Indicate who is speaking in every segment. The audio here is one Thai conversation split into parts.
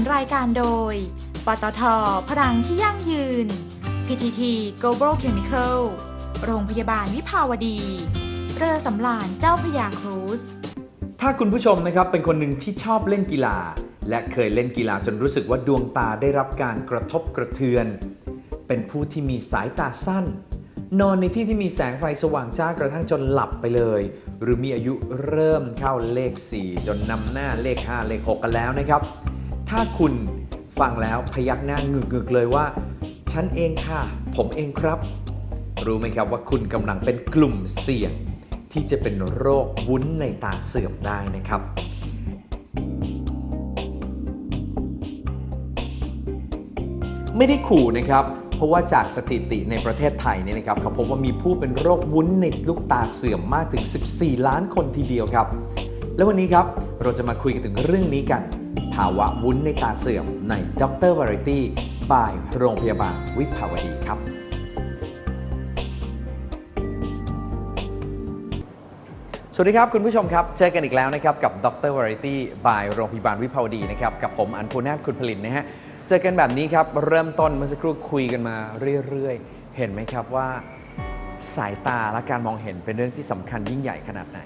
Speaker 1: นรายการโดย ปตท พลังที่ยั่งยืน PTT Global Chemical โรงพยาบาลวิภาวดี เรือสำราญเจ้าพยาครูซ
Speaker 2: ถ้าคุณผู้ชมนะครับเป็นคนหนึ่งที่ชอบเล่นกีฬา และเคยเล่นกีฬาจนรู้สึกว่าดวงตาได้รับการกระทบกระเทือน เป็นผู้ที่มีสายตาสั้น นอนในที่ที่มีแสงไฟสว่างจ้ากระทั่งจนหลับไปเลย หรือมีอายุเริ่มเข้าเลข 4 จนนำหน้าเลข 5 เลข 6 กันแล้วนะครับ ถ้าคุณฟังแล้วพยักหน้างึกๆเลยว่า ฉันเองค่ะ ผมเองครับ รู้ไหมครับว่าคุณกำลังเป็นกลุ่มเสี่ยง ที่จะเป็นโรควุ้นในตาเสื่อมได้นะครับไม่ได้ขู่นะครับ เพราะว่าจากสถิติในประเทศไทยเนี่ยนะครับเขาพบว่ามีผู้เป็นโรควุ้นในลูกตาเสื่อมมากถึง 14 ล้านคนทีเดียวครับ แล้ววันนี้ครับเราจะมาคุยกันถึงเรื่องนี้กัน ภาวะวุ้นในตาเสื่อมในด็อกเตอร Variety บายโรงพยาบาลวิภาวดีครับ สวัสดีครับคุณผู้ชมครับ เจอกันอีกแล้วนะครับกับด็อกเตอร Variety by โรงพยาบาลวิภาวดีนะครับกับผมอันภูนาคุณผลินนะฮะเจอกันแบบนี้ครับเริ่มต้นเมื่อสักครู่คุยกันมาเรื่อยๆ เห็นไหมครับว่าสายตาและการมองเห็นเป็นเรื่องที่สำคัญยิ่งใหญ่ขนาดไหน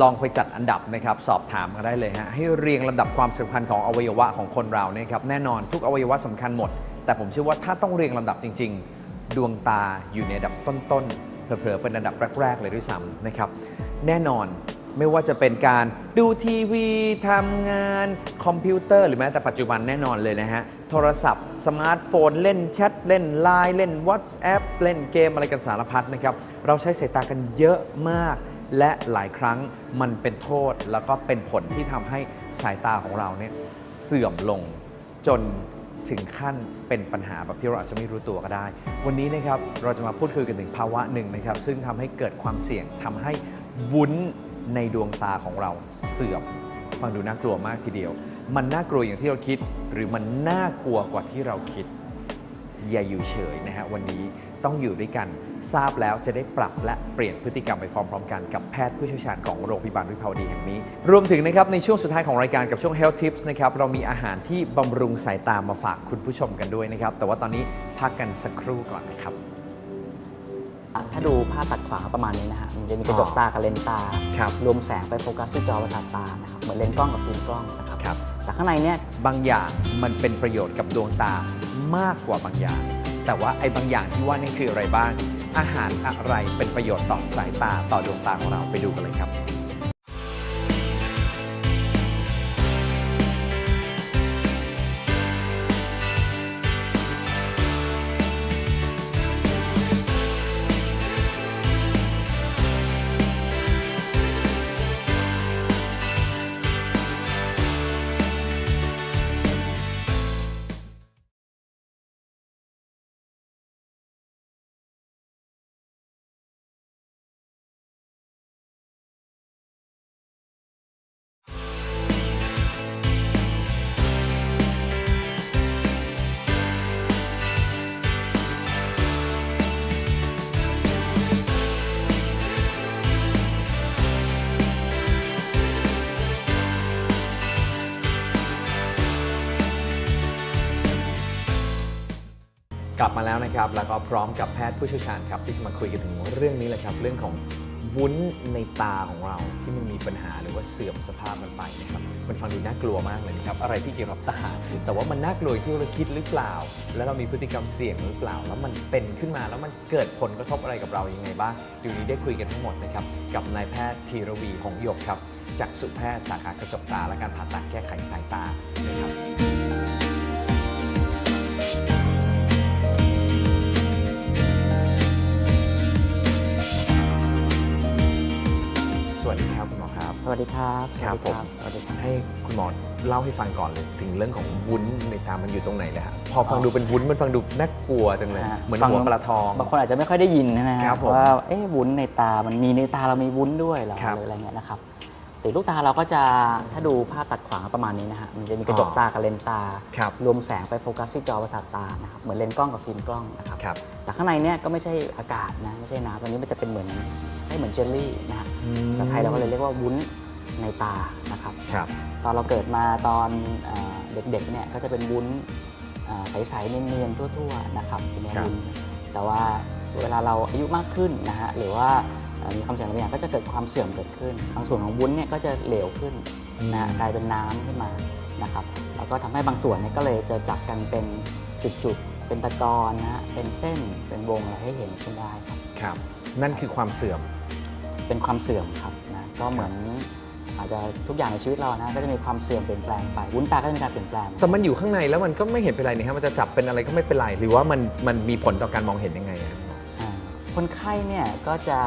Speaker 2: ลองไปจัดอันดับนะครับสอบถามกันได้เลยฮะให้เรียงลำดับความสำคัญของอวัยวะของคนเราเนี่ยครับแน่นอนทุกอวัยวะสำคัญหมด แต่ผมเชื่อว่าถ้าต้องเรียงลำดับจริง ๆ ดวงตาอยู่ในอันดับต้นๆเผลอๆเป็นอันดับแรกๆเลยด้วยซ้ำนะครับแน่นอนไม่ว่าจะเป็นการดูทีวีทำงาน คอมพิวเตอร์ หรือแม้แต่ปัจจุบันแน่นอนเลยนะฮะ โทรศัพท์ สมาร์ทโฟน เล่นแชท เล่นไลน์เล่น WhatsApp เล่นเกมอะไรกันสารพัดนะครับ เราใช้สายตากันเยอะมาก และหลายครั้งมันเป็นโทษแล้วก็เป็นผลที่ทำให้สายตาของเราเนี่ยเสื่อมลงจนถึงขั้นเป็นปัญหาแบบที่เราอาจจะไม่รู้ตัวก็ได้ วันนี้นะครับเราจะมาพูดคุยกันถึงภาวะหนึ่งนะครับ ซึ่งทำให้เกิดความเสี่ยงทำให้วุ้นในดวงตาของเราเสื่อม ฟังดูน่ากลัวมากทีเดียว มันน่ากลัวอย่างที่เราคิด หรือมันน่ากลัวกว่าที่เราคิด อย่าอยู่เฉยนะฮะวันนี้ต้องอยู่ด้วยกันทราบแล้วจะได้ปรับและเปลี่ยนพฤติกรรมไปพร้อม ๆ กันกับแพทย์ผู้เชี่ยวชาญของโรงพยาบาลวิภาวดีแห่งนี้ รวมถึงนะครับในช่วงสุดท้ายของรายการกับช่วง Health Tips นะครับเรามีอาหารที่บำรุงสายตามาฝากคุณผู้ชมกันด้วยนะครับแต่ว่าตอนนี้พักกันสักครู่ก่อนนะครับ
Speaker 3: ถ้าดูภาพตัดขวาประมาณนี้นะฮะมันจะมีกระจกตากับเลนส์ตา
Speaker 2: ครับ
Speaker 3: รวมแสงไปโฟกัสที่จอประสาทตานะครับเหมือนเลนส์กล้องกับฟิล์มกล้องนะครับ
Speaker 2: ครับ
Speaker 3: แต่ข้างในเนี่ย
Speaker 2: บางอย่างมันเป็นประโยชน์กับดวงตามากกว่าบางอย่าง แต่ว่าไอ้บางอย่างที่ว่านี่คืออะไรบ้าง อาหารอะไรเป็นประโยชน์ต่อสายตาต่อดวงตาของเราไปดูกันเลยครับ กลับมาแล้วนะครับ แล้วก็พร้อมกับแพทย์ผู้เชี่ยวชาญครับ ที่จะมาคุยกันถึงเรื่องนี้เลยครับ เรื่องของวุ้นในตาของเราที่มันมีปัญหาหรือว่าเสื่อมสภาพมันไปนะครับมันฟังดูน่ากลัวมากเลยนะครับอะไรที่เกี่ยวกับตา แต่ว่ามันน่ากลัวที่เราคิดหรือเปล่า แล้วเรามีพฤติกรรมเสี่ยงหรือเปล่า แล้วมันเป็นขึ้นมาแล้วมันเกิดผลกระทบอะไรกับเรายังไงบ้างเดี๋ยวนี้ได้คุยกันทั้งหมดนะครับกับนายแพทย์ธีรวีหงหยกครับจากสุแพทย์สาขากระจกตาและการผ่าตัดแก้ไขสายตานะครับ สวัสดีครับครับผม
Speaker 3: สวัสดีครับ
Speaker 2: ให้คุณหมอเล่าให้ฟังก่อนเลยถึงเรื่องของวุ้นในตามันอยู่ตรงไหนเลยฮะพอฟังดูเป็นวุ้นมันฟังดูน่ากลัวจังเลย
Speaker 3: ฮะ
Speaker 2: เหมือน
Speaker 3: ฟัง
Speaker 2: หัวปลาทอง
Speaker 3: บางคนอาจจะไม่ค่อยได้ยินนะฮะ
Speaker 2: ครับผม
Speaker 3: ว่าเอ๊ะวุ้นในตามันมีในตาเรามีวุ้นด้วยเหรอ
Speaker 2: ครับ
Speaker 3: หรืออะไรเงี้ยนะครับแต่ลูกตาเราก็จะถ้าดูภาพตัดขวาประมาณนี้นะฮะมันจะมีกระจก
Speaker 2: อ๋อ
Speaker 3: ตากับเลนส์ตา
Speaker 2: ครับ
Speaker 3: รวมแสงไปโฟกัสที่จอประสาทตานะครับเหมือนเลนส์กล้องกับฟิล์มกล้องนะครับ
Speaker 2: ครับ
Speaker 3: แต่ข้างในเนี่ยก็ไม่ใช่อากาศนะไม่ใช่น้ำตัวนี้มันจะเป็นเหมือนให้เหมือนเจลลี่นะฮะภาษาไทยเราก็เลยเรียกว่าวุ้นในตานะครับ
Speaker 2: ครับ
Speaker 3: ตอนเราเกิดมาตอนเอ่อเด็กๆเนี่ยก็จะเป็นวุ้นอ่าใสๆเนียนๆทั่วๆนะครับเป็นเนื้อ
Speaker 2: ครับ
Speaker 3: วุ้นแต่ว่าเวลาเราอายุมากขึ้นนะฮะหรือว่าเอ่อ มีความเสี่ยงบางอย่างก็จะเกิดความเสื่อมเกิดขึ้นบางส่วนของวุ้นเนี่ยก็จะเหลวขึ้นนะกลายเป็นน้ำขึ้นมานะครับแล้วก็ทำให้บางส่วนเนี่ยก็เลยจะจับกันเป็นจุดๆเป็นตะกอนนะฮะเป็นเส้นเป็นวงอะไรให้เห็นขึ้นได้ครับ
Speaker 2: ครับ นั่นคือความเสื่อม
Speaker 3: เป็นความเสื่อมครับนะก็เหมือนอาจจะทุกอย่างในชีวิตเรานะก็จะมีความเสื่อมเปลี่ยนแปลงไปวุ้นตาก็จะมีการเปลี่ยนแปลง
Speaker 2: แต่มันอยู่ข้างในแล้วมันก็ไม่เห็นเป็นไรนี่ครับมันจะจับเป็นอะไรก็ไม่เป็นไรหรือว่ามันมันมีผลต่อการมองเห็นยังไงอะ
Speaker 3: อ่าคนไข้เนี่ยก็จะ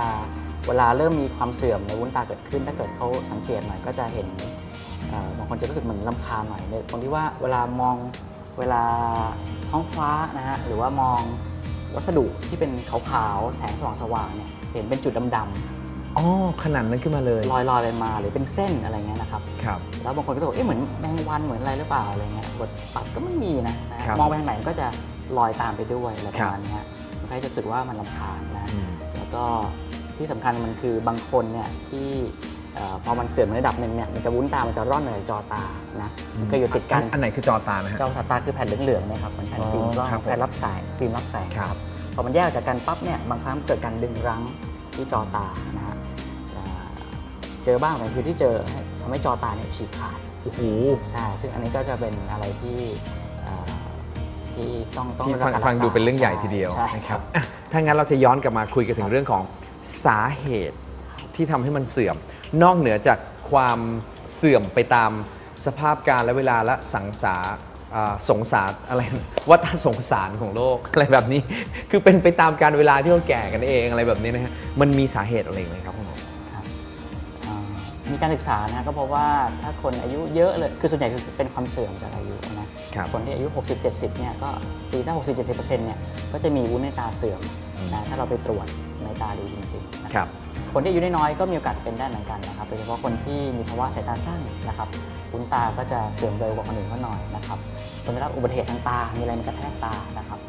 Speaker 3: เวลาเริ่มมีความเสื่อมในวุ้นตาเกิดขึ้น ถ้าเกิดเขาสังเกตหน่อยก็จะเห็นเอ่อบางคนจะรู้สึกเหมือนลำคาญหน่อยในตรงที่ว่าเวลามองเวลาท้องฟ้านะฮะหรือว่ามองวัสดุที่เป็นขาวๆแสงสว่างๆเนี่ยเห็นเป็นจุดดำ
Speaker 2: อ๋อขนาดนั้นขึ้นมาเลย
Speaker 3: ๆลอยๆไปมาหรือเป็นเส้นอะไรเงี้ยนะครับ
Speaker 2: ครับ
Speaker 3: แล้วบางคนก็จะบอกเอ๊ะเหมือนแมงวันเหมือนอะไรหรือเปล่าอะไรเงี้ยบทปัดก็ไม่มีนะนะฮะ
Speaker 2: ครับ
Speaker 3: มองไปทางไหนมันก็จะลอยตามไปด้วยอะไรป
Speaker 2: ครั
Speaker 3: ระ
Speaker 2: บ
Speaker 3: มาณเนี้ยคนไข้จะรู้สึกว่ามันลำคาญนะ
Speaker 2: อืม
Speaker 3: แล้วก็ ที่สำคัญมันคือบางคนเนี่ยที่เอ่อพอมันเสื่อมในระดับหนึ่งเนี่ยมันจะวุ้นตา มันจะร่อนในจอตานะมันเคยอยู่ติดกัน
Speaker 2: อันไหนคือจอตานะฮะ
Speaker 3: จอตาคือแผ่นเหลืองๆเนะครับเหมือนแผ่นฟิล์ม
Speaker 2: อ๋อก
Speaker 3: ล้อง
Speaker 2: ครับผม
Speaker 3: แผ่นรับสายฟิล์มรับแสง
Speaker 2: ครับ
Speaker 3: พอมันแยกออกจากกันปั๊บเนี่ยบางครั้งเกิดการดึงรั้งที่จอตานะฮะอ่าเจอบ้างแต่คือที่เจอทำให้จอตาเนี่ยฉีกขาด
Speaker 2: โอ้โห
Speaker 3: ใช่ซึ่งอันนี้ก็จะเป็นอะไรที่เอ่อที่ต้องต้อง
Speaker 2: ที่
Speaker 3: ได้รับ
Speaker 2: ฟัง
Speaker 3: การ
Speaker 2: ฟัง
Speaker 3: รักษา
Speaker 2: ดูเป็นเรื่องใหญ่ทีเดียว
Speaker 3: ใช่
Speaker 2: นะครับอะถ้างั้นเราจะย้อนกลับมาคุยกันถึงเรื่องของ สาเหตุที่ทำให้มันเสื่อม นอกเหนือจากความเสื่อมไปตามสภาพการและเวลาและสังสารอ่าสงสารอะไร วัฏสงสารของโลก อะไรแบบนี้ คือเป็นไปตามการเวลาที่เราแก่กันเองอะไรแบบนี้นะฮะมันมีสาเหตุอะไรไหมครับคุณหมอ
Speaker 3: ครับอ่ามีการศึกษานะก็พบว่าถ้าคนอายุเยอะเลย คือส่วนใหญ่คือเป็นความเสื่อมจากอายุนะ ครับคนที่อายุ 60-70 เนี่ยก็ตีถ้า60-70%เนี่ยก็จะมีวุ้นในตาเสื่อม
Speaker 2: อืม
Speaker 3: นะถ้าเราไปตรวจในตาดูจริงๆนะครับคนที่อายุน้อยๆก็มีโอกาสเป็นได้เหมือนกันนะครับโดยเฉพาะคนที่มีภาวะสายตาสั้นนะครับวุ้นตาก็จะเสื่อมเร็วกว่าคนอื่นเขาหน่อยนะครับคนที่รับอุบัติเหตุทางตา มีอะไรมากระแทกตานะครับ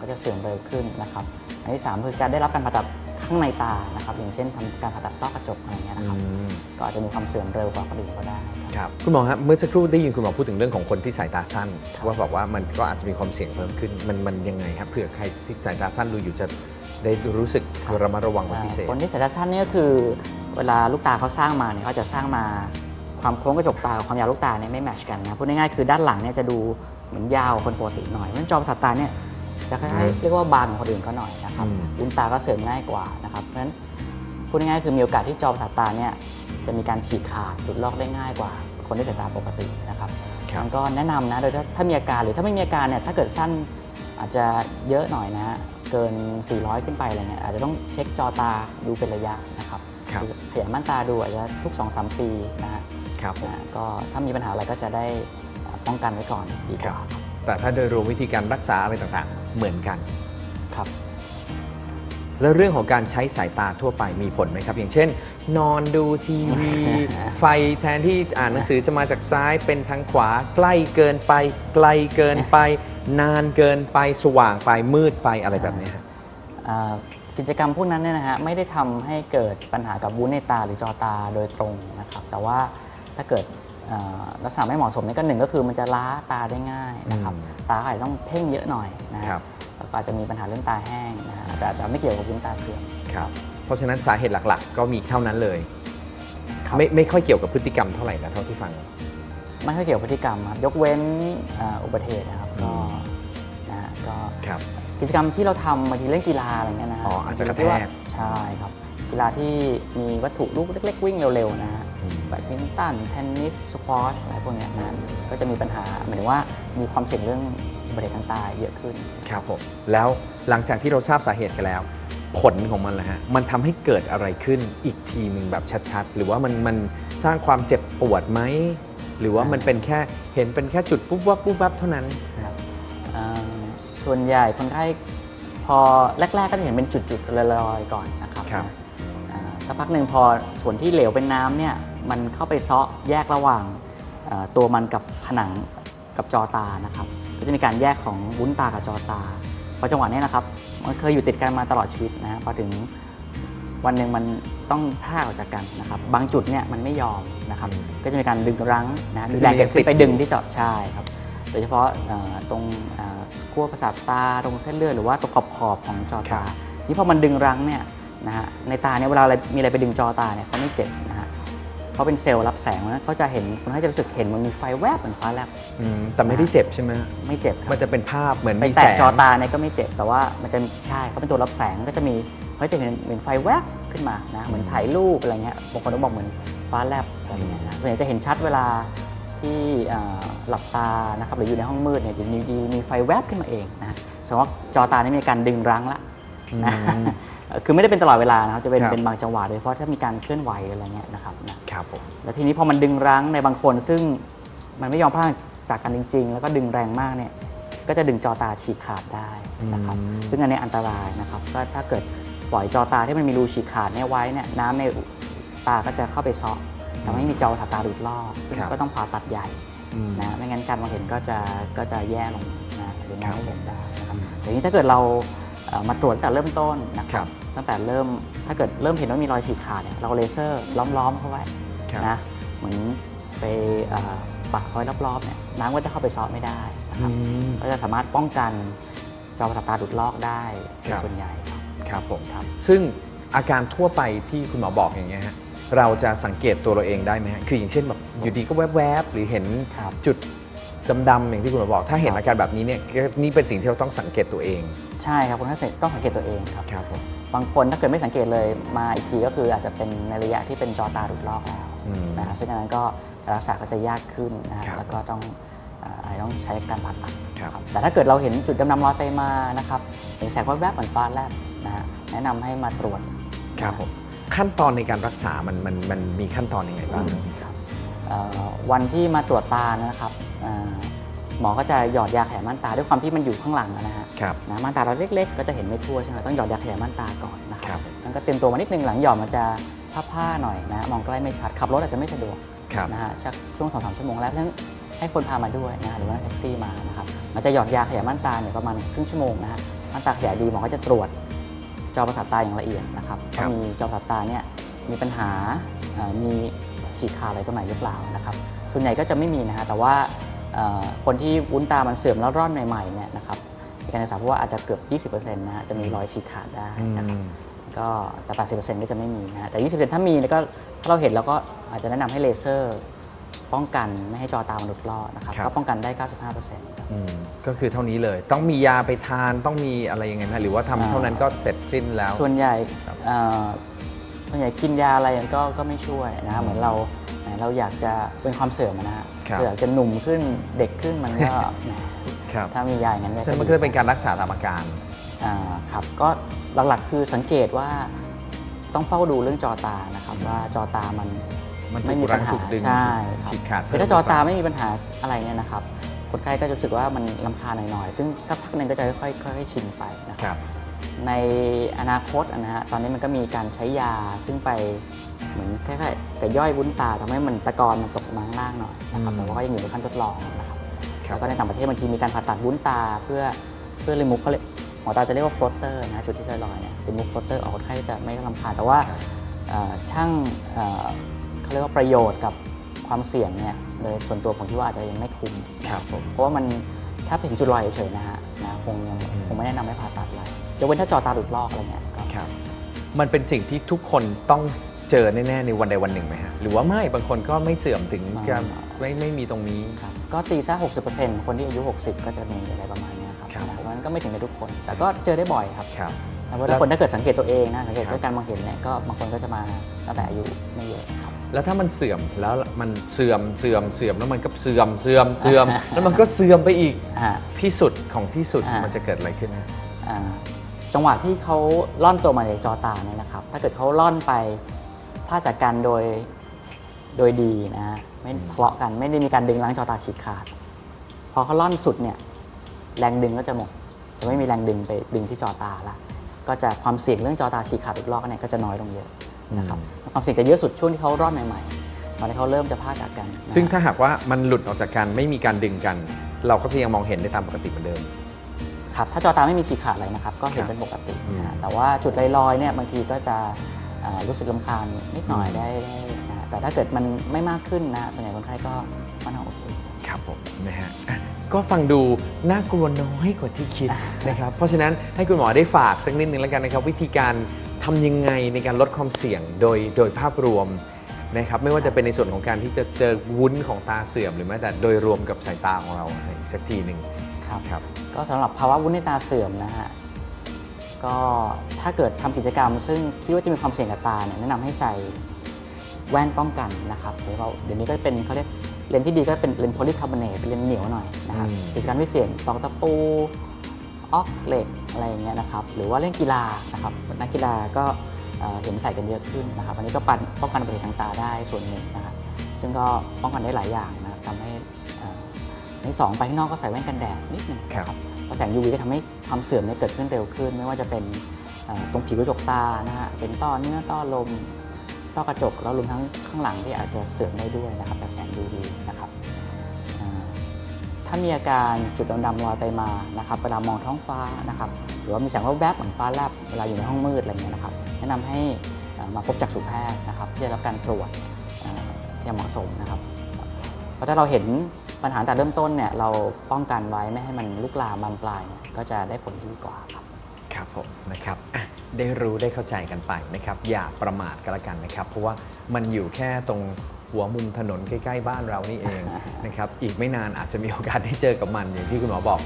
Speaker 3: ก็จะเสื่อมเร็วขึ้นนะครับ อันที่สามคือการได้รับการผ่าตัด ข้างในตานะครับอย่างเช่นทำการผ่าตัดต้อกระจกอะไรเงี้ยนะครับก็อาจจะมีความเสื่อมเร็วกว่าคนอื่นก็ได้ครับ
Speaker 2: ครับคุณหมอครับเมื่อสักครู่ได้ยินคุณหมอพูดถึงเรื่องของคนที่สายตาสั้นว่าบอกว่ามันก็อาจจะมีความเสี่ยงเพิ่มขึ้น มันมันยังไงครับเผื่อใครที่สายตาสั้นดูอยู่จะได้รู้สึกระมัดระวังเป็นพิเศษ
Speaker 3: คนที่สายตาสั้นเนี่ยก็คือ เวลาลูกตาเขาสร้างมาเนี่ยเขาจะสร้างมาความโค้งกระจกตากับความยาวลูกตาเนี่ยไม่แมทชกันนะพูดง่ายๆคือด้านหลังเนี่ยจะดูเหมือนยาวกว่าคนปกติหน่อยเพราะฉะนั้นจอประสาทตาเนี่ย จะคล้ายๆเรียกว่าบางกว่าคนอื่นเขาหน่อยนะครับ
Speaker 2: อืม
Speaker 3: วุ้นตาก็เสื่อมง่ายกว่านะครับเพราะฉะนั้นพูดง่ายๆคือมีโอกาสที่จอประสาทตาเนี่ยจะมีการฉีกขาดหลุดลอกได้ง่ายกว่า คนที่สายตาปกตินะครับ
Speaker 2: ครับ
Speaker 3: มันก็แนะนำนะโดยถ้าถ้ามีอาการหรือถ้าไม่มีอาการเนี่ยถ้าเกิดสั้นอาจจะเยอะหน่อยนะเกิน 400 ขึ้นไปอะไรเงี้ยอาจจะต้องเช็คจอตาดูเป็นระยะนะครับ
Speaker 2: ครับ
Speaker 3: อขยายม่านตาดูอาจจะทุก 2-3 ปีนะฮะ
Speaker 2: ครับผม
Speaker 3: นะก็ถ้ามีปัญหาอะไรก็จะได้อ่าป้องกันไว้ก่อนดีกว่า
Speaker 2: ครับแต่ถ้าโดยรวมวิธีการรักษาอะไรต่างๆ เหมือนกัน
Speaker 3: ครับ
Speaker 2: แล้วเรื่องของการใช้สายตาทั่วไปมีผลไหมครับ อย่างเช่น นอนดูทีวี ไฟแทนที่อ่านหนังสือจะมาจากซ้ายเป็นทางขวา ใกล้เกินไป ไกลเกินไป นานเกินไปสว่างไปมืดไปอะไรแบบนี้ครับ
Speaker 3: อ่ากิจกรรมพวกนั้นเนี่ยนะฮะไม่ได้ทำให้เกิดปัญหากับวุ้นในตาหรือจอตาโดยตรงนะครับ แต่ว่าถ้าเกิดอ่า ลักษณะไม่เหมาะสมนี่ก็หนึ่งก็คือมันจะล้าตาได้ง่ายนะครับ
Speaker 2: อืม
Speaker 3: ตาอาจจะต้องเพ่งเยอะหน่อยนะฮะ
Speaker 2: ครับ
Speaker 3: แล้วก็อาจจะมีปัญหาเรื่องตาแห้งนะฮะแต่แต่ไม่เกี่ยวกับวุ้นตาเสื่อม
Speaker 2: ครับเพราะฉะนั้นสาเหตุหลักๆ ก็มีเท่านั้นเลย
Speaker 3: ครับ
Speaker 2: ไม่ไม่ค่อยเกี่ยวกับพฤติกรรมเท่าไหร่นะเท่าที่ฟัง
Speaker 3: ไม่ค่อยเกี่ยวกับพฤติกรรมครับยกเว้นอ่าอุบัติเหตุนะครับก็
Speaker 2: อืม
Speaker 3: นะฮะก็
Speaker 2: ครับ
Speaker 3: กิจกรรมที่เราทำบางทีเล่นกีฬาอะไรเงี้ยนะฮะ
Speaker 2: อ๋ออาจจะกระแทก
Speaker 3: ที่ว่าใช่ครับ กีฬาที่มีวัตถุลูกเล็ก ๆ วิ่งเร็วๆนะฮะ
Speaker 2: อืม
Speaker 3: แบดมินตันเทนนิสสควอชอะไรพวกเนี้ยนะก็จะมีปัญหาหมายถึงว่ามีความเสี่ยงเรื่องอุบัติเหตุทางตาเยอะขึ้น
Speaker 2: ครับผมแล้วหลังจากที่เราทราบสาเหตุกันแล้ว ผลของมันล่ะฮะมันทำให้เกิดอะไรขึ้นอีกทีหนึ่งแบบชัดๆ หรือว่ามันมันสร้างความเจ็บปวดไหมหรือว่ามันเป็นแค่เห็นเป็นแค่จุดปุ๊บวับปุ๊บวับเท่านั้น
Speaker 3: นะครับอ่าส่วนใหญ่คนไข้พอแรก ๆ ก็จะเห็นเป็นจุดๆลอยๆก่อนนะครับ
Speaker 2: ครับ
Speaker 3: อ่า สักพักหนึ่งพอส่วนที่เหลวเป็นน้ำเนี่ยมันเข้าไปเซาะแยกระหว่างอ่าตัวมันกับผนังกับจอตานะครับ ก็จะมีการแยกของวุ้นตากับจอตาพอจังหวะนี้นะครับ มันเคยอยู่ติดกันมาตลอดชีวิตนะฮะพอถึงวันหนึ่งมันต้องพรากออกจากกันนะครับ บางจุดเนี่ยมันไม่ยอมนะครับ
Speaker 2: อืม
Speaker 3: ก็จะมีการดึงรั้งนะ
Speaker 2: คื
Speaker 3: มี
Speaker 2: อ
Speaker 3: แรงเกิด
Speaker 2: มันยังติ
Speaker 3: ขึ้
Speaker 2: ด
Speaker 3: นไปดึงที่เจาะใช่ครับ โดยเฉพาะเอ่อตรงเอ่อขั้วประสาทตาตรงเส้นเลือดหรือว่าตรงขอบขอบๆของจอ
Speaker 2: ครั
Speaker 3: ตา
Speaker 2: บ
Speaker 3: นี่พอมันดึงรั้งเนี่ย นะฮะในตาเนี่ยเวลาอะไรมีอะไรไปดึงจอตาเนี่ยเขาไม่เจ็บนะฮะเขาเป็นเซลล์รับแสงนะเขาจะเห็นคนให้จะรู้สึกเห็นมันมีไฟแวบเหมือนฟ้าแลบ
Speaker 2: อืมแต่ไม่ได้เจ็บใช่ไหม
Speaker 3: ไม่เจ็บครับ
Speaker 2: มันจะเป็นภาพเหมือน
Speaker 3: ไป
Speaker 2: มี
Speaker 3: แตะ
Speaker 2: แสง
Speaker 3: จอตาเนี่ยก็ไม่เจ็บ แต่ว่ามันจะใช่เขาเป็นตัวรับแสงก็จะมีเขาจะเห็นเหมือนไฟแวบขึ้นมานะเหมือนถ่ายรูปอะไรเงี้ยบางคนก็บอกเหมือนฟ้าแลบอะไรเงี้ยนะส่วนใหญ่จะเห็นชัดเวลาที่เอ่อหลับตานะครับหรืออยู่ในห้องมืดเนี่ยจะมีมีมีไฟแวบขึ้นมาเองนะแสดงว่าจอตานี่มีการดึงรั้งละนะ
Speaker 2: อืม
Speaker 3: คือไม่ได้เป็นตลอดเวลานะครับจะเป็น
Speaker 2: ครับ
Speaker 3: เป็นบางจังหวะโดยเฉพาะถ้ามีการเคลื่อนไหวอะไรเงี้ยนะครับนะครับ
Speaker 2: ผม
Speaker 3: แล้วทีนี้พอมันดึงรั้งในบางคน ซึ่งมันไม่ยอมพลาดจากกันจริง ๆ แล้วก็ดึงแรงมากเนี่ยก็จะดึงจอตาฉีกขาดได้นะครับ
Speaker 2: อืม
Speaker 3: ซึ่งอันนี้อันตรายนะครับก็ถ้าเกิดปล่อยจอตาที่มันมีรูฉีกขาดเนี่ยไว้เนี่ยน้ำในตาก็จะเข้าไปเซาะทำให้มีจอประสาทตาหลุดลอกซึ่ง
Speaker 2: ครับ
Speaker 3: ก็ต้องผ่าตัดใหญ่
Speaker 2: อืม
Speaker 3: นะไม่งั้นการมองเห็นก็จะก็จะแย่ลงนะหรือมอง
Speaker 2: ครับ
Speaker 3: ไม่เห็นได้นะครับแต่นี้ถ้าเกิดเราเอ่อ มาตรวจตั้งแต่เริ่มต้นนะค
Speaker 2: ครั
Speaker 3: รับบตั้งแต่เริ่มถ้าเกิดเริ่มเห็นว่ามีรอยฉีกขาดเนี่ยเราเลเซอร์ล้อมๆเข้าไว้
Speaker 2: ครับ
Speaker 3: นะเหมือนไปเอ่อปักคอยรอบๆเนี่ยน้ำก็จะเข้าไปซอไม่ได้นะค
Speaker 2: อื
Speaker 3: รับ
Speaker 2: ม
Speaker 3: ก็จะสามารถป้องกันจอประสาทตาหลุดลอกได้
Speaker 2: ค
Speaker 3: เป็
Speaker 2: รั
Speaker 3: น
Speaker 2: บ
Speaker 3: ส่วนใหญ่ครับ
Speaker 2: ครับผม
Speaker 3: ครับ
Speaker 2: ซึ่งอาการทั่วไปที่คุณหมอบอกอย่างเงี้ยฮะเราจะสังเกตตัวเราเองได้ไหมฮะคืออย่างเช่นแบบอยู่ดีก็แวบๆหรือเห็น
Speaker 3: ครับ
Speaker 2: จุด ดำๆอย่างที่คุณหมอบอก ถ้าเห็น
Speaker 3: ครับ
Speaker 2: อาการแบบนี้เนี่ยก็นี่เป็นสิ่งที่เราต้องสังเกตตัวเอง
Speaker 3: ใช่ครับคนไข้ต้องสังเกตตัวเองครับ
Speaker 2: ครับผม
Speaker 3: บางคนถ้าเกิดไม่สังเกตเลยมาอีกทีก็คืออาจจะเป็นในระยะที่เป็นจอตาหลุดลอกแล้ว
Speaker 2: อืม
Speaker 3: นะฮะซึ่งอันนั้นก็รักษาก็จะยากขึ้นนะฮะ
Speaker 2: ครับ
Speaker 3: แล้วก็ต้องเอ่ออาจจะต้องใช้การผ่าตัด
Speaker 2: ครับ
Speaker 3: ครับ แต่ถ้าเกิดเราเห็นจุดดำๆลอยไปมานะครับเห็นแสงแวบๆเหมือนฟ้าแลบนะฮะแนะนำให้มาตรวจ
Speaker 2: ครับผมขั้นตอนในการรักษามันมันมันมีขั้นตอนยังไงบ้าง
Speaker 3: ครับเอ่อ วันที่มาตรวจตานะครับเอ่อหมอก็จะหยอดยาขยายม่านตาด้วยความที่มันอยู่ข้างหลังนะฮะ
Speaker 2: ครับ
Speaker 3: นะม่านตาเราเล็กๆ ก็จะเห็นไม่ทั่วใช่ไหมต้องหยอดยาขยายม่านตาก่อนนะค
Speaker 2: ครั
Speaker 3: รับบนั่นก็เตรียมตัวมานิดนึงหลังหยอดมันจะผ้าๆหน่อยนะมองใกล้ไม่ชัดขับรถอาจจะไม่สะดวก
Speaker 2: ครับ
Speaker 3: นะฮะสักช่วงสองสามชั่วโมงแล้วเพราะฉะนั้นให้คนพามาด้วยนะหรือว่าแท็กซี่มานะครับมันจะหยอดยาขยายม่านตาเนี่ยประมาณครึ่งชั่วโมงนะฮะม่านตาขยายดีหมอก็จะตรวจจอประสาทตาอย่างละเอียดนะครับ
Speaker 2: ครับ
Speaker 3: ว่ามีจอประสาทตาเนี่ยมีปัญหาเอ่อมี ฉีกขาดอะไรตรงไหนหรือเปล่านะครับ ส่วนใหญ่ก็จะไม่มีนะฮะแต่ว่าเอ่อคนที่วุ้นตามันเสื่อมแล้วร่อนใหม่ๆเนี่ยนะครับในการศึกษาเพราะว่าอาจจะเกือบ 20%นะฮะจะมีรอยฉีกขาดได้
Speaker 2: อื
Speaker 3: นะครับ
Speaker 2: ม
Speaker 3: ก็แต่ 80%ก็จะไม่มีนะฮะแต่ 20%ถ้ามีแล้วก็ถ้าเราเห็นเราก็อาจจะแนะนำให้เลเซอร์ ป้องกันไม่ให้จอตามันหลุดลอดนะครับ
Speaker 2: ครับ
Speaker 3: ก็ป้องกันได้ 95%ครับ
Speaker 2: อืมก็คือเท่านี้เลย ต้องมียาไปทานต้องมีอะไรยังไงไหมหรือว่าทำ
Speaker 3: อ่า
Speaker 2: เท่านั้นก็เสร็จสิ้นแล้ว
Speaker 3: ส่วนใหญ่
Speaker 2: ครับ
Speaker 3: เอ่อ ส่วนใหญ่กินยาอะไรก็ก็ไม่ช่วยนะฮะเหมือนเราเราอยากจะเป็นความเสื่อมอะนะฮะ
Speaker 2: ครับ
Speaker 3: เราอยากจะหนุ่มขึ้นเด็กขึ้นมันก็แหม
Speaker 2: ครับ
Speaker 3: ถ้ามียาอย่างนั้น
Speaker 2: ซึ่งมันก็จะเป็นการรักษาตามอาการ
Speaker 3: อ่าครับก็หลักๆคือสังเกตว่าต้องเฝ้าดูเรื่องจอตานะครับว่าจอตามัน
Speaker 2: มันถู
Speaker 3: ไม่
Speaker 2: ก
Speaker 3: มี
Speaker 2: รั้
Speaker 3: ปั
Speaker 2: ง
Speaker 3: ญหา
Speaker 2: ถูกดึง
Speaker 3: ใช่ครับ
Speaker 2: ฉีกขาด
Speaker 3: คือถ้าจอตาไม่มีปัญหาอะไรเนี่ยนะครับคนไข้ก็จะรู้สึกว่ามันลำคาญหน่อยๆ ซึ่งสักพักหนึ่งก็จะค่อยๆค่อยๆชินไปนะค
Speaker 2: ครับรับ
Speaker 3: ในอนาคตอะนะฮะตอนนี้มันก็มีการใช้ยาซึ่งไปเหมือนคล้ายๆกับย่อยวุ้นตาทำให้มันตะกอนมันตกมาข้างล่างหน่อยนะครับ
Speaker 2: อืม
Speaker 3: แต่ว่าก็ยังอยู่ในขั้นทดลองนะครับ
Speaker 2: ครับ
Speaker 3: แล้วก็ในต่างประเทศบางทีมีการผ่าตัดวุ้นตาเพื่อเพื่อรีมูฟเขาเรียกหมอตาจะเรียกว่าฟลอตเตอร์นะจุดที่ลอยๆเนี่ยรีมูฟฟลอตเตอร์ออกคนไข้จะไม่ลำคาญแต่ว่า
Speaker 2: ครับ
Speaker 3: เอ่อช่างเอ่อเขาเรียกว่าประโยชน์กับความเสี่ยงเนี่ยโดยส่วนตัวผมคิดว่าอาจจะยังไม่คุ้ม
Speaker 2: ครับผม
Speaker 3: เพราะว่ามันถ้าเป็นจุดลอยเฉยๆนะฮะนะคงยัง
Speaker 2: อืม
Speaker 3: คงไม่แนะนำให้ผ่าตัดอะไร ยกเว้นถ้าจอตาหลุดลอกอะไรเงี้ยก็
Speaker 2: ครับ มันเป็นสิ่งที่ทุกคนต้องเจอแน่ๆในวันใดวันหนึ่งไหมฮะ หรือว่าไม่บางคนก็ไม่เสื่อมถึงจะไม่ไม่มีตรงนี้
Speaker 3: ครับก็ตีซะ60%คนที่อายุ 60 ก็จะมีอะไรประมาณเนี้ยครับ
Speaker 2: ครับ
Speaker 3: นะเพราะฉะนั้นก็ไม่ถึงในทุกคน แต่ก็เจอได้บ่อยครับ
Speaker 2: ครับ
Speaker 3: แล้วถ้าคนถ้าเกิดสังเกตตัวเองนะสังเกต
Speaker 2: ครับ
Speaker 3: ด้วยการมองเห็นเนี่ยก็บางคนก็จะมาตั้งแต่อายุไม่เยอะครับ
Speaker 2: แล้วถ้ามันเสื่อมแล้วมันเสื่อมเสื่อมเสื่อมแล้วมันก็เสื่อมเสื่อมเสื่อม แล้วมันก็เสื่อมไปอีก
Speaker 3: อ่า
Speaker 2: ที่สุดของที่สุด
Speaker 3: อ่ามั
Speaker 2: มันจะเกิดอะไรขึ้นฮะ
Speaker 3: อ่า จังหวะที่เขาล่อนตัวมาจากจอตาเนี่ยนะครับ ถ้าเกิดเขาล่อนไปพลาดจากกันโดยโดยดีนะฮะไม่ทะเลาะกันไม่ได้มีการดึงล้างจอตาฉีกขาด พอเขาล่อนสุดเนี่ยแรงดึงก็จะหมด จะไม่มีแรงดึงไปดึงที่จอตาละก็จะความเสี่ยงเรื่องจอตาฉีกขาดอีกรอบเนี่ยก็จะน้อยลงเยอะนะครับความเสี่ยงจะเยอะสุดช่วงที่เขาร่อนใหม่ๆตอนที่เขาเริ่มจะพลาดจากกันนะฮะ
Speaker 2: ซึ่งถ้าหากว่ามันหลุดออกจากกันไม่มีการดึงกัน เราก็จะยังมองเห็นได้ตามปกติเหมือนเดิม
Speaker 3: ครับถ้าจอตาไม่มีฉีกขาดอะไรนะครับ ก็เห็น
Speaker 2: ครับ
Speaker 3: เป็นปกติ
Speaker 2: อืม
Speaker 3: นะฮะแต่ว่าจุดลอยๆเนี่ยบางทีก็จะอ่ารู้สึกลำคาญนิดหน่อย
Speaker 2: อืม
Speaker 3: ได้ได้นะฮะแต่ถ้าเกิดมันไม่มากขึ้นนะฮะส่วนใหญ่คนไข้ก็มันโอเค
Speaker 2: ครับผมนะฮะอะก็ฟังดูน่ากลัวน้อยกว่าที่คิดนะครับ เพราะฉะนั้นให้คุณหมอได้ฝากสักนิดนึงแล้วกันนะครับ วิธีการทำยังไงในการลดความเสี่ยงโดยโดยภาพรวมนะครับไม่ว่าจะเป็นในส่วนของการที่จะเจอวุ้นของตาเสื่อมหรือแม้แต่โดยรวมกับสายตาของเราอีกสักทีหนึ่ง
Speaker 3: ครับ
Speaker 2: ครับ
Speaker 3: ก็สำหรับภาวะวุ้นในตาเสื่อมนะฮะก็ถ้าเกิดทำกิจกรรม ซึ่งคิดว่าจะมีความเสี่ยงกับตาเนี่ยแนะนำให้ใส่แว่นป้องกันนะครับหรือว่าเดี๋ยวนี้ก็เป็นเขาเรียกเลนส์ที่ดีก็เป็นเลนส์โพลีคาร์บอเนตเป็นเลนส์เหนียวหน่อยนะครับ
Speaker 2: อืม
Speaker 3: กิจกรรมที่เสี่ยงตอกตะปูออกเหล็กอะไรอย่างเงี้ยนะครับหรือว่าเล่นกีฬานะครับนักกีฬาก็เอ่อเห็นใส่กันเยอะขึ้นนะครับอันนี้ก็ปันป้องกันอุบัติเหตุทางตาได้ส่วนหนึ่งนะครับซึ่งก็ป้องกันได้หลายอย่างนะครับทำให้เอ่อ อันที่สองไปข้างนอกก็ใส่แว่นกันแดดนิดหนึงนะ
Speaker 2: ครับ
Speaker 3: เพราะแสง UV ก็ทำให้ความเสื่อมเนี่ยเกิดขึ้นเร็วขึ้น ไม่ว่าจะเป็นเอ่อตรงผิวกระจกตานะฮะเป็นต้อเนื้อต้อลมต้อกระจกแล้วรวมทั้งข้างหลังที่อาจจะเสื่อมได้ด้วยนะครับจากแสง UV นะครับอ่าถ้ามีอาการจุดดำๆลอยไปมานะครับเวลามองท้องฟ้านะครับหรือว่ามีแสงแวบๆเหมือนฟ้าแลบเวลาอยู่ในห้องมืดอะไรเงี้ยนะครับแนะนำให้เอ่อมาพบจักษุแพทย์นะครับเพื่อได้รับการตรวจ เอ่ออย่างเหมาะสมนะครับเพราะถ้าเราเห็น ปัญหาแต่เริ่มต้นเนี่ยเราป้องกันไว้ไม่ให้มันลุกลามบานปลายเนี่ยก็จะได้ผลดีกว่าครับ
Speaker 2: ครับผมนะครับอะได้รู้ได้เข้าใจกันไปนะครับ อย่าประมาทกันละกันนะครับ เพราะว่ามันอยู่แค่ตรง หัวมุมถนนใกล้ ๆ บ้านเรานี่เองนะครับอีกไม่นานอาจจะมีโอกาสได้เจอกับมันอย่างที่คุณหมอบอก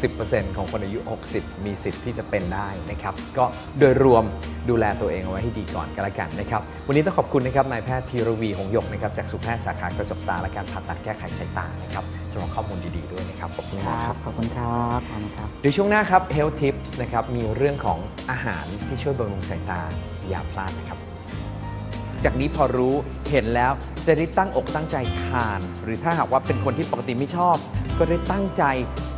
Speaker 2: 60%ของคนอายุ 60 มีสิทธิ์ที่จะเป็นได้นะครับก็โดยรวมดูแลตัวเองเอาไว้ให้ดีก่อนกันละกันนะครับวันนี้ต้องขอบคุณนะครับนายแพทย์ธีรวีหงส์หยกนะครับจากสุแพทย์สาขากระจกตาและการผ่าตัดแก้ไขสายตานะครับสำหรับข้อมูลดีๆด้วยนะครับขอบคุณ
Speaker 3: ค
Speaker 2: มาก
Speaker 3: รั
Speaker 2: ครับบ
Speaker 3: ขอบคุณครับขอบคุณครับ
Speaker 2: เดี๋ยวช่วงหน้าครับ Health Tips นะครับมีเรื่องของอาหารที่ช่วยบำรุงสายตาอย่าพลาดนะครับ จากนี้พอรู้เห็นแล้วจะได้ตั้งอกตั้งใจทาน หรือถ้าหากว่าเป็นคนที่ปกติไม่ชอบ ก็ได้ตั้งใจ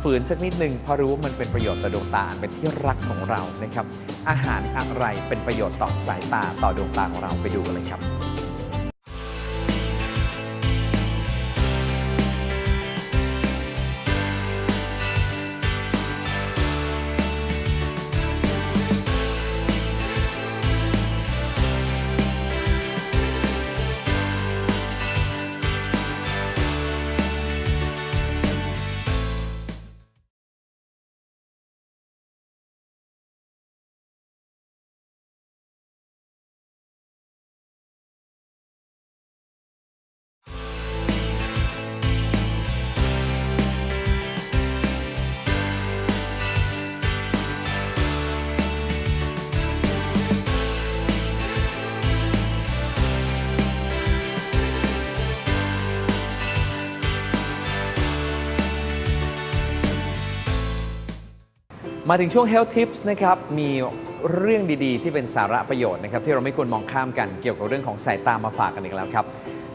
Speaker 2: ฝืนสักนิดหนึ่งเพราะรู้ว่ามันเป็นประโยชน์ต่อดวงตาเป็นที่รักของเรานะครับ อาหารอะไรเป็นประโยชน์ต่อสายตาต่อดวงตาของเราไปดูกันเลยครับ มาถึงช่วง Health Tips นะครับ มีเรื่องดีๆ ที่เป็นสาระประโยชน์นะครับที่เราไม่ควรมองข้ามกันเกี่ยวกับเรื่องของสายตามาฝากกันอีกแล้วครับ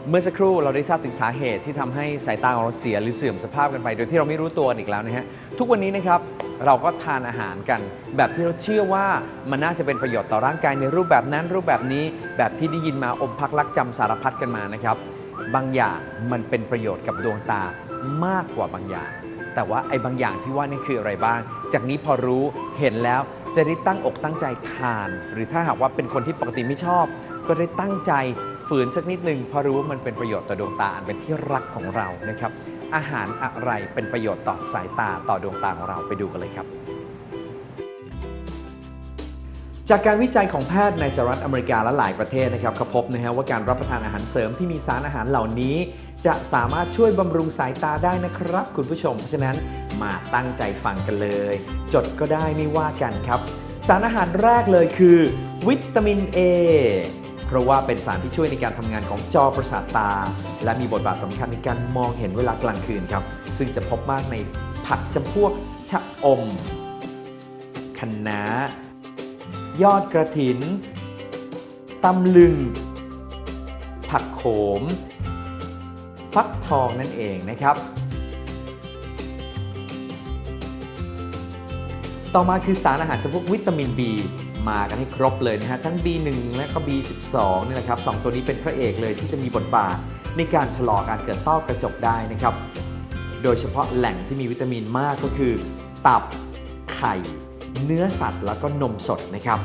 Speaker 2: เมื่อสักครู่เราได้ทราบถึงสาเหตุที่ทำให้สายตาของเราเสียหรือเสื่อมสภาพกันไป โดยที่เราไม่รู้ตัวอีกแล้วนะฮะทุกวันนี้นะครับเราก็ทานอาหารกัน แบบที่เราเชื่อว่ามันน่าจะเป็นประโยชน์ต่อร่างกายในรูปแบบนั้นรูปแบบนี้แบบที่ได้ยินมาอมพักรักจำสารพัดกันมานะครับบางอย่างมันเป็นประโยชน์กับดวงตามากกว่าบางอย่าง แต่ว่าไอ้บางอย่างที่ว่านี่คืออะไรบ้าง จากนี้พอรู้เห็นแล้วจะได้ตั้งอกตั้งใจทาน หรือถ้าหากว่าเป็นคนที่ปกติไม่ชอบ ก็ได้ตั้งใจฝืนสักนิดหนึ่งเพราะรู้ว่ามันเป็นประโยชน์ต่อดวงตาอันเป็นที่รักของเรานะครับ อาหารอะไรเป็นประโยชน์ต่อสายตาต่อดวงตาของเราไปดูกันเลยครับ จากการวิจัยของแพทย์ในสหรัฐอเมริกาและหลายประเทศนะครับเขาพบนะฮะว่าการรับประทานอาหารเสริมที่มีสารอาหารเหล่านี้ จะสามารถช่วยบำรุงสายตาได้นะครับ คุณผู้ชม เพราะฉะนั้นมาตั้งใจฟังกันเลย จดก็ได้ไม่ว่ากันครับ สารอาหารแรกเลยคือ วิตามิน A เพราะว่าเป็นสารที่ช่วยในการทำงานของจอประสาทตา และมีบทบาทสำคัญในการมองเห็นเวลากลางคืนครับ ซึ่งจะพบมากในผักจำพวกชะอมคะน้า ยอดกระถิน ตำลึง ผักโขม ฟักทองนั่นเองนะครับ ต่อมาคือสารอาหารจำพวกวิตามิน B มากันให้ครบเลยนะฮะ ทั้ง B1 และก็ B12 นี่นะครับสองตัวนี้เป็นพระเอกเลยที่จะมีบทบาทในการชะลอการเกิดต้อกระจกได้นะครับ โดยเฉพาะแหล่งที่มีวิตามินมากก็คือ ตับไข่ เนื้อสัตว์แล้วก็นมสดนะครับ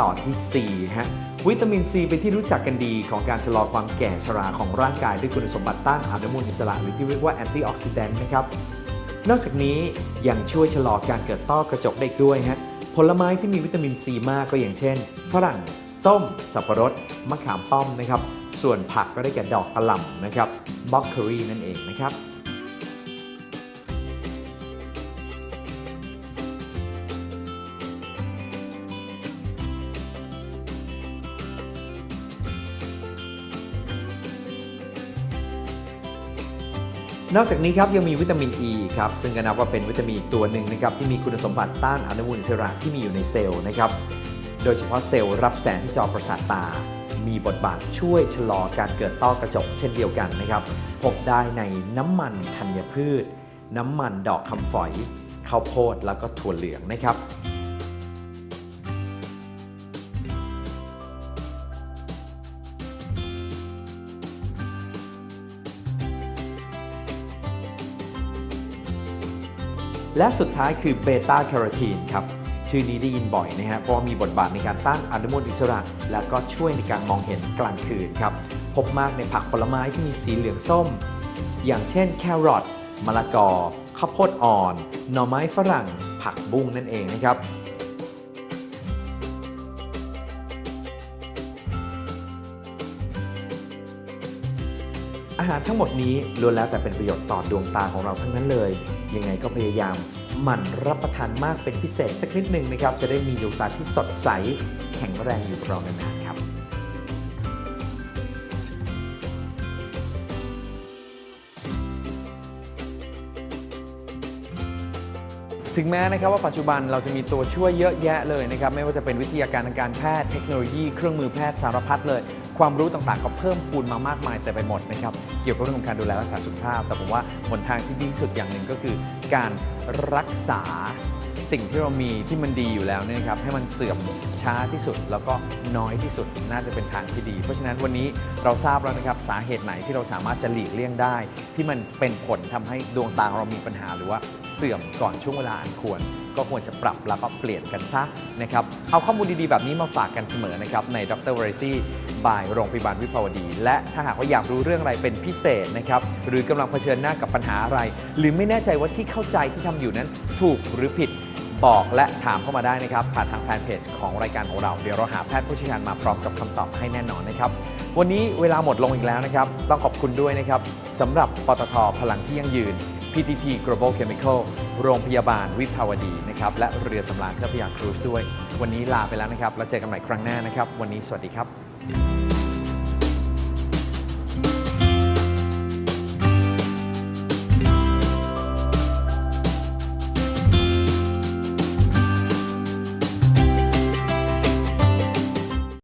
Speaker 2: ต่อที่ C ฮะ วิตามิน C เป็นที่รู้จักกันดีของการชะลอความแก่ชราของร่างกายด้วยคุณสมบัติต้านอนุมูลอิสระหรือที่เรียกว่าแอนตี้ออกซิแดนต์นะครับ นอกจากนี้ยังช่วยชะลอการเกิดต้อกระจกได้อีกด้วยฮะ ผลไม้ที่มีวิตามินซีมากก็อย่างเช่น ฝรั่ง ส้ม สับปะรด มะขามป้อมนะครับ ส่วนผักก็ได้แก่ดอกกระหล่ำนะครับบล็อกเคอรี่นั่นเองนะครับนอกจากนี้ครับยังมีวิตามินอ e ีครับซึ่งก็นับว่าเป็นวิตามินตัวหนึ่งนะครับที่มีคุณสมบัติต้านอนุมูลอิสระที่มีอยู่ในเซลล์นะครับ โดยเฉพาะเซลล์รับแสงที่จอประสาทตา มีบทบาทช่วยชะลอการเกิดต้อกระจกเช่นเดียวกันนะครับ พบได้ในน้ำมันธัญพืช น้ำมันดอกคำฝอยข้าวโพดแล้วก็ถั่วเหลืองนะครับและสุดท้ายคือเบต้าแคโรทีนครับ ชื่อนี้ได้ยินบ่อยนะฮะเพราะมีบทบาทในการต้านอนุมูลอิสระ แล้วก็ช่วยในการมองเห็นกลางคืนครับพบมากในผักผลไม้ที่มีสีเหลืองส้ม อย่างเช่นแครอทมะละกอข้าวโพดอ่อน หน่อไม้ฝรั่ง ผักบุ้งนั่นเองนะครับอาหารทั้งหมดนี้ล้วนแล้วแต่เป็นประโยชน์ต่อดวงตาของเราทั้งนั้นเลย ยังไงก็พยายาม หมั่นรับประทานมากเป็นพิเศษสักนิดหนึ่งนะครับ จะได้มีดวงตาที่สดใส แข็งแรงอยู่กับเรานานๆครับถึงแม้นะครับว่าปัจจุบันเราจะมีตัวช่วยเยอะแยะเลยนะครับไม่ว่าจะเป็นวิทยาการทางการแพทย์เทคโนโลยีเครื่องมือแพทย์สารพัดเลย ความรู้ต่างๆ ก็เพิ่มพูนมามากมายแต่ไปหมดนะครับ เกี่ยวกับเรื่องของการดูแลรักษาสุขภาพ แต่ผมว่าหนทางที่ดีที่สุดอย่างหนึ่งก็คือ การรักษาสิ่งที่เรามีที่มันดีอยู่แล้วเนี่ยนะครับให้มันเสื่อมช้าที่สุด แล้วก็น้อยที่สุดน่าจะเป็นทางที่ดี เพราะฉะนั้นวันนี้เราทราบแล้วนะครับสาเหตุไหนที่เราสามารถจะหลีกเลี่ยงได้ ที่มันเป็นผลทำให้ดวงตาเรามีปัญหาหรือว่าเสื่อมก่อนช่วงเวลาอันควร ก็ควรจะปรับแล้วก็เปลี่ยนกันซะนะครับเอาข้อมูลดีๆ แบบนี้มาฝากกันเสมอนะครับในดร Variety by โรงพยาบาลวิภาวดี และถ้าหากว่าอยากรู้เรื่องอะไรเป็นพิเศษนะครับ หรือกำลังเผชิญหน้ากับปัญหาอะไร หรือไม่แน่ใจว่าที่เข้าใจที่ทำอยู่นั้นถูกหรือผิดบอกและถามเข้ามาได้นะครับ ผ่านทางแฟนเพจของรายการของเรา เดี๋ยวเราหาแพทย์ผู้เชี่ยวชาญมาพร้อมกับคำตอบให้แน่นอนนะครับ วันนี้เวลาหมดลงอีกแล้วนะครับ ต้องขอบคุณด้วยนะครับสำหรับปตทพลังที่ยั่งยืน PTT Global Chemical โรงพยาบาลวิภาวดีนะครับ และเรือสำราญเจ้าพระยาครูซด้วย วันนี้ลาไปแล้วนะครับ แล้วเจอกันใหม่ครั้งหน้านะครับ วันนี้สวัสดีครับ Bye.